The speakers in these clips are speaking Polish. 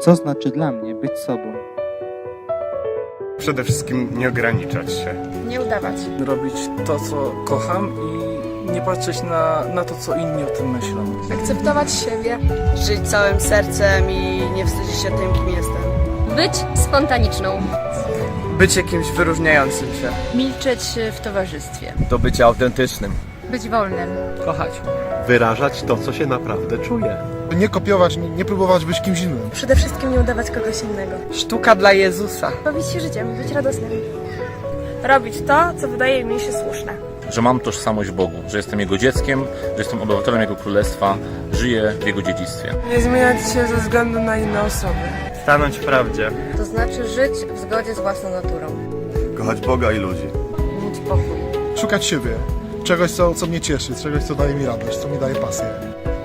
Co znaczy dla mnie być sobą? Przede wszystkim nie ograniczać się. Nie udawać. robić to, co kocham i nie patrzeć na, na to, co inni o tym myślą. Akceptować siebie. Żyć całym sercem i nie wstydzić się tym, kim jestem. Być spontaniczną. Być jakimś wyróżniającym się. Milczeć w towarzystwie. Do bycia autentycznym. Być wolnym. Kochać. wyrażać to, co się naprawdę czuje. Nie kopiować, nie, nie próbować być kimś innym. Przede wszystkim nie udawać kogoś innego. Sztuka dla Jezusa. Bawić się życiem, być radosnym. Robić to, co wydaje mi się słuszne. że mam tożsamość Bogu, że jestem Jego dzieckiem, że jestem obywatelem Jego Królestwa, żyję w Jego dziedzictwie. Nie zmieniać się ze względu na inne osoby. Stanąć w prawdzie. To znaczy żyć w zgodzie z własną naturą. Kochać Boga i ludzi. Mieć pokój. Szukać siebie. Czegoś, co, co mnie cieszy, czegoś, co daje mi radość, co mi daje pasję.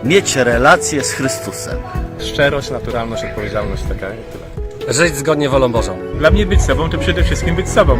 Mieć relacje z Chrystusem. Szczerość, naturalność, odpowiedzialność taka i tyle. Żyć zgodnie wolą Bożą. Dla mnie być sobą to przede wszystkim być sobą.